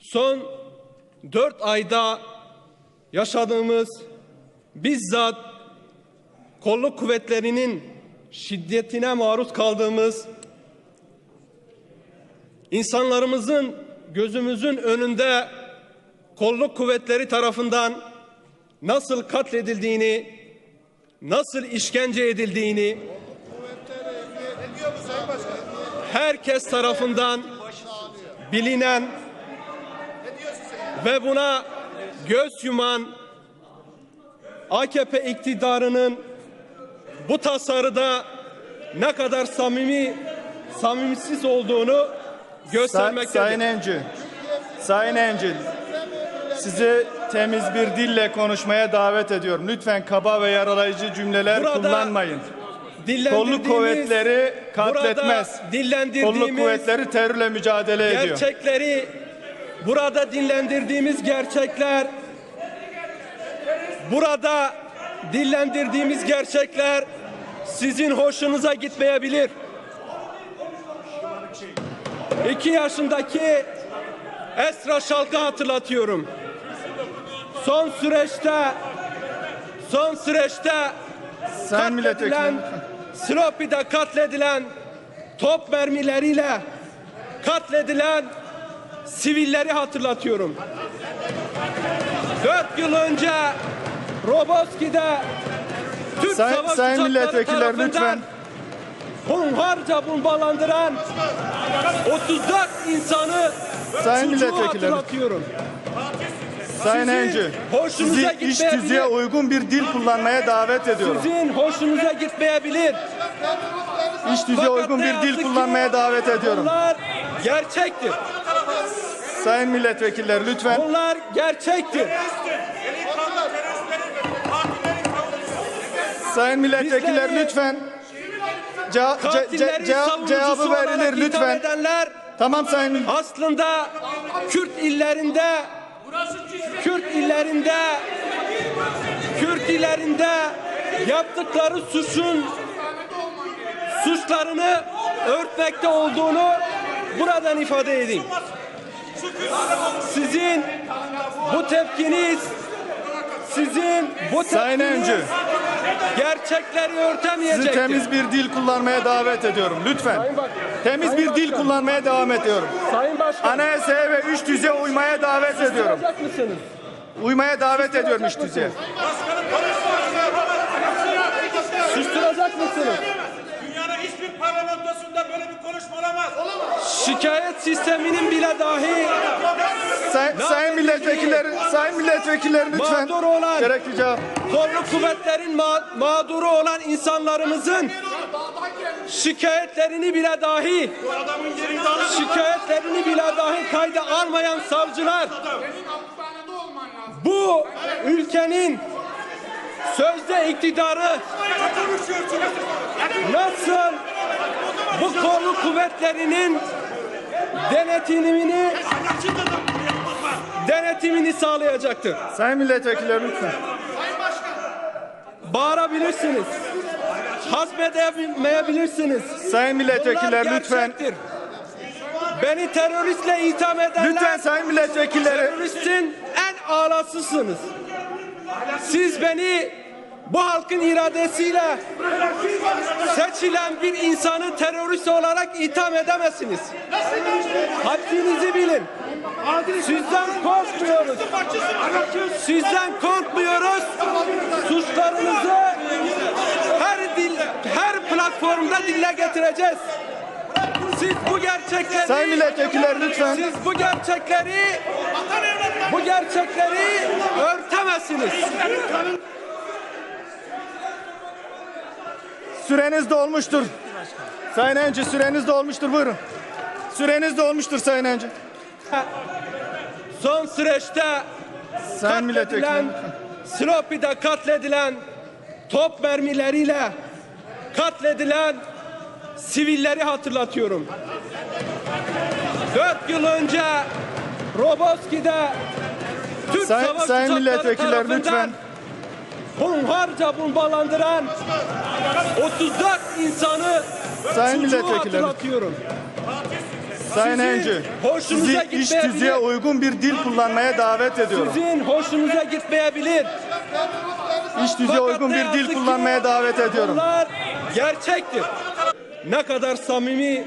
son dört ayda yaşadığımız bizzat kolluk kuvvetlerinin şiddetine maruz kaldığımız insanlarımızın gözümüzün önünde kolluk kuvvetleri tarafından nasıl katledildiğini, nasıl işkence edildiğini herkes tarafından bilinen ve buna göz yuman AKP iktidarının bu tasarıda ne kadar samimi samimisiz olduğunu göstermektedir. Sayın Encü, Sayın Encü, sizi temiz bir dille konuşmaya davet ediyorum. Lütfen kaba ve yaralayıcı cümleler Burada kullanmayın. Kolluk kuvvetleri katletmez. Kolluk kuvvetleri terörle mücadele ediyor. gerçekleri burada dillendirdiğimiz gerçekler burada dillendirdiğimiz gerçekler sizin hoşunuza gitmeyebilir. İki yaşındaki Esra Şalk'ı hatırlatıyorum. Son süreçte son süreçte milletvekili katledilen, Silopi'de katledilen top mermileriyle katledilen sivilleri hatırlatıyorum. Dört yıl önce Roboski'de Türk Sayın- savaş sayın milletvekiller, lütfen. Hunharca bombalandıran 34 insanı Sayın milletvekiller. hatırlatıyorum. Sayın hoşunuza sizi iş tüzüğe uygun bir dil kullanmaya davet ediyorum. Sizin hoşunuza gitmeyebilir. İş tüzüğe uygun bir dil kullanmaya davet ediyorum. Bunlar gerçektir. Sayın milletvekiller lütfen. Bunlar gerçektir. Sayın milletvekiller lütfen. Ce- ce- ce- cevap- cevabı verilir lütfen. edenler Tamam sayın aslında Kürt illerinde Kürt illerinde Kürt illerinde yaptıkları suçun suçlarını örtmekte olduğunu buradan ifade edeyim. Sizin bu tepkiniz sizin bu Sayın tepkiniz Öncü. gerçekleri Sizi örtemeyecektir. temiz bir dil kullanmaya davet ediyorum lütfen. Temiz bir dil kullanmaya devam ediyorum. Sayın Başkan, Anayasaya ve üç düzeye uymaya davet ediyorum. mısınız? Uymaya davet ediyorum üç düzeye. Susturacak mısınız? Şikayet sisteminin bile dahi Say- sayın milletvekilleri, sayın milletvekilleri lütfen. Mağdur olan- Gerekli cevap. kolluk kuvvetlerin ma- mağduru olan insanlarımızın şikayetlerini bile dahi şikayetlerini bile dahi kayda almayan savcılar bu ülkenin sözde iktidarı nasıl bu kolluk kuvvetlerinin denetimini denetimini sağlayacaktır. Sayın milletvekilleri lütfen. Bağırabilirsiniz. Hasmedemeyebilirsiniz. Sayın milletvekiller Bunlar lütfen. Beni teröristle itham edenler Lütfen sayın milletvekilleri. teröristin en ağlasısınız. Siz beni bu halkın iradesiyle seçilen bir insanı terörist olarak itham edemezsiniz. Haddinizi bilin. Sizden korkmuyoruz. Sizden korkmuyoruz. Suçlarınızı her dil, her platformda dile getireceğiz. Siz bu gerçekleri Sayın milletvekilleri lütfen. siz bu gerçekleri bu gerçekleri örtemezsiniz. Süreniz dolmuştur. Sayın Encü süreniz dolmuştur buyurun. Süreniz dolmuştur Sayın Encü. Son süreçte Sayın katledilen. Silopi'de katledilen top mermileriyle katledilen sivilleri hatırlatıyorum. Dört yıl önce Roboski'de Türk Sayın- savaş sayın milletvekiller, lütfen. Hunharca bombalandıran 34 insanı Sayın suçu milletvekiller. hatırlatıyorum. Sayın hoşunuza sizi iş düzeye uygun bir dil kullanmaya davet ediyorum. Sizin hoşunuza gitmeyebilir. İş düzeye Fakat uygun bir dil kullanmaya davet ediyorum. Bunlar gerçektir. Ne kadar samimi,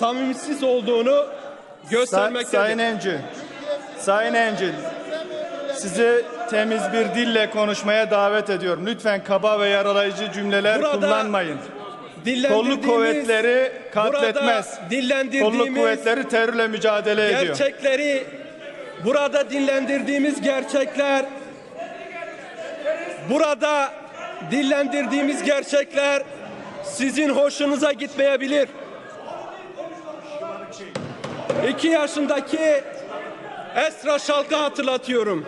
samimisiz olduğunu göstermektedir. Sayın Encü, Sayın Encü, sizi temiz bir dille konuşmaya davet ediyorum. Lütfen kaba ve yaralayıcı cümleler Burada kullanmayın. Kolluk kuvvetleri katletmez. Kolluk kuvvetleri terörle mücadele ediyor. gerçekleri burada dinlendirdiğimiz gerçekler burada dillendirdiğimiz gerçekler sizin hoşunuza gitmeyebilir. İki yaşındaki Esra Şalk'ı hatırlatıyorum.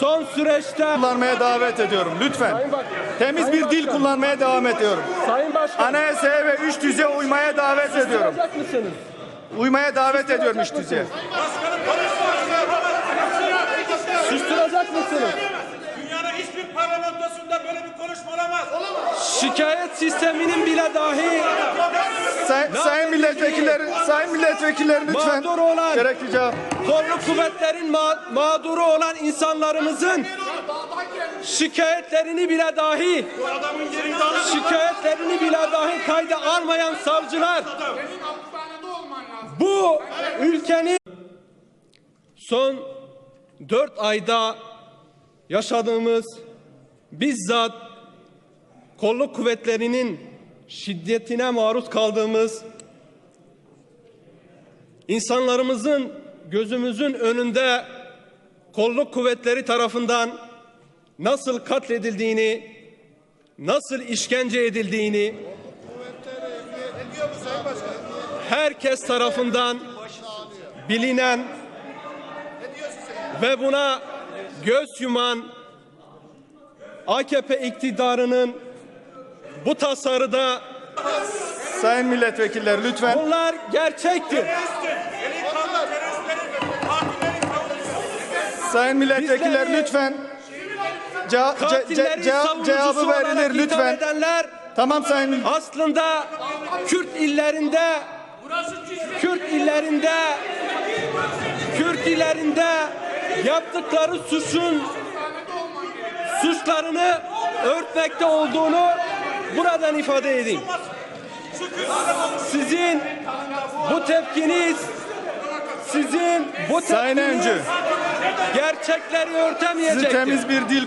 Son süreçte kullanmaya davet ediyorum lütfen. Temiz Sayın bir dil Başkan. kullanmaya devam ediyorum. Sayın Başkan Anayasaya ve üç düzeye uymaya davet ediyorum. mısınız? Uymaya davet ediyorum üç düzeye. Susturacak mısınız? Dünyanın hiçbir parlamentosunda böyle bir konuşma olamaz. Şikayet sisteminin bile dahi Say, sayın milletvekilleri, sayın milletvekilleri lütfen. Mağdur olan- Gerekli cevap. kolluk kuvvetlerin ma- mağduru olan insanlarımızın şikayetlerini bile dahi şikayetlerini bile dahi kayda almayan savcılar bu ülkenin son dört ayda yaşadığımız bizzat kolluk kuvvetlerinin şiddetine maruz kaldığımız insanlarımızın gözümüzün önünde kolluk kuvvetleri tarafından nasıl katledildiğini, nasıl işkence edildiğini herkes tarafından bilinen ve buna göz yuman AKP iktidarının bu tasarıda Sayın milletvekilleri lütfen. bunlar gerçektir. Sayın milletvekilleri Bizleri- lütfen. Ce- ce- Katilleri cevap, cevabı verilir lütfen. edenler Tamam sayın. aslında Kürt illerinde Kürt illerinde Kürt illerinde yaptıkları suçun suçlarını örtmekte olduğunu buradan ifade edeyim. Sizin bu tepkiniz sizin bu Sayın tepkiniz Öncü. gerçekleri Sizi örtemeyecektir. temiz bir dil